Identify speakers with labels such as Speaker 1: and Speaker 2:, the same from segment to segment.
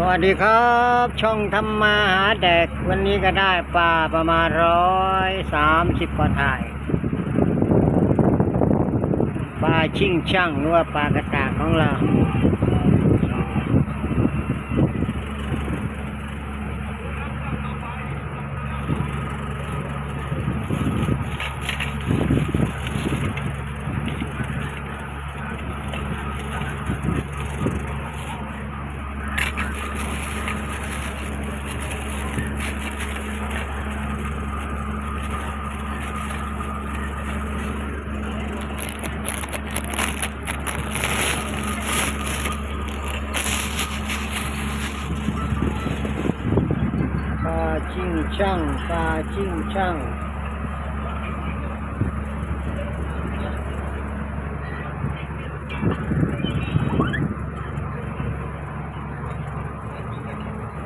Speaker 1: สวัสดีครับ ช่องทำมาหาแดก วันนี้ก็ได้ปลาประมาณร้อยสามสิบกว่าถ่ายปลาชิ่งช่างหรือว่าปลากระตากของเรา ปลาชิ่งช่างปลาชิ่งช่าง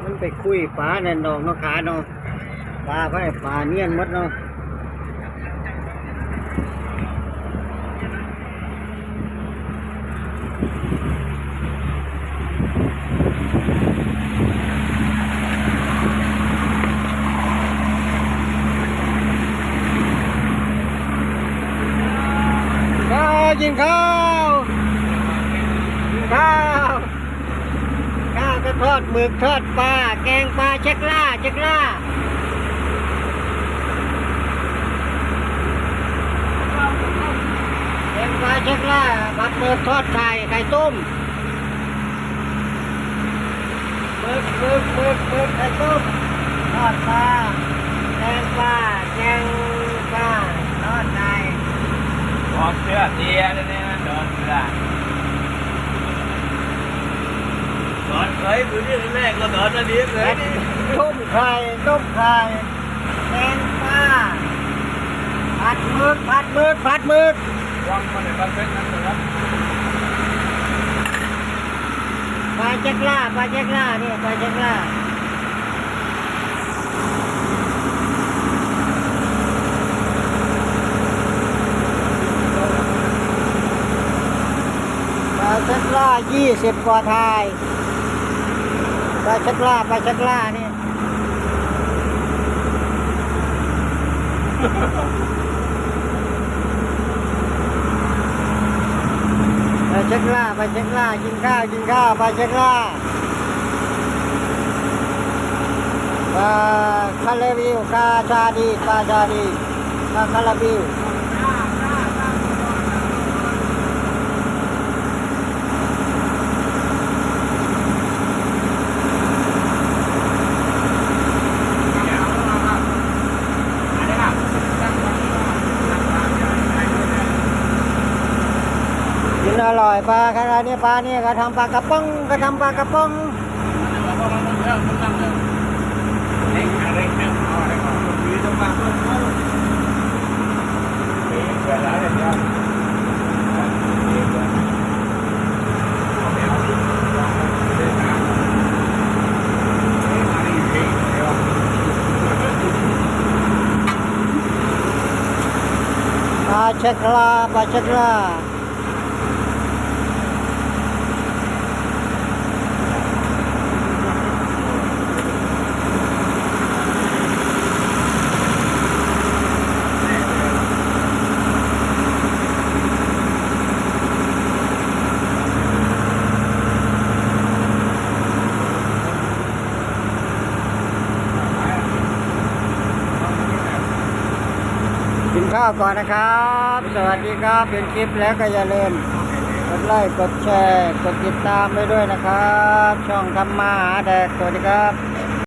Speaker 1: มันไปคุยปลาเนี่ยนองเนาะขาเนาะปลาไปปลาเนียนหมดเนาะข้าว กินข้าวข้าวข้าวก็ทอดหมึกทอดปลาแกงปลาเช็คล่าเช็คล่าแกงปลาเช็คล่าผัดหมึกทอดไข่ไข่ต้มหมึกหมึกหมึกหมึกไข่ต้มทอดปลาแกงปลาแกงปลาทอดไข่
Speaker 2: อกเสื้อเตียเลยเนี่ยโดนเสื้อสอนเคยพื้นที่แรกก็สอนอันนี้เลย
Speaker 1: ต้มไข่ต้มไข่แกงปลาผัดหมึกผัดหมึกผัดหมึก
Speaker 2: วางมาในบ้านเป็นนั่นเลยครับ
Speaker 1: ปลาเจ๊กล่าปลาเจ๊กล่าเนี่ยปลาเจ๊กล่าปลา เจ๊กล่ายี่สิบกว่าทายปลาเจ๊กล่าปลาเจ๊กล่าเนี่ยปเจ๊กล่าไปเจ๊กล่ากินข้าวกินข้าวปเจ๊กล่าปลาคาราบิวคาชาดีปลาชาดีปลาคาราบิว ร่อยปลาขนาดนี้ปลาเนี่ยก็ทำปลากระป๋องก็ทำปลากระป๋องปลาเช็คลาปลาเช็คลา ข้าวก่อนนะครับ สวัสดีครับเป็นคลิปแล้วก็อย่าลืมกดไลค์กดแชร์ กดติดตามไปด้วยนะครับ ช่องทำมาหาแดกสวัสดีครับ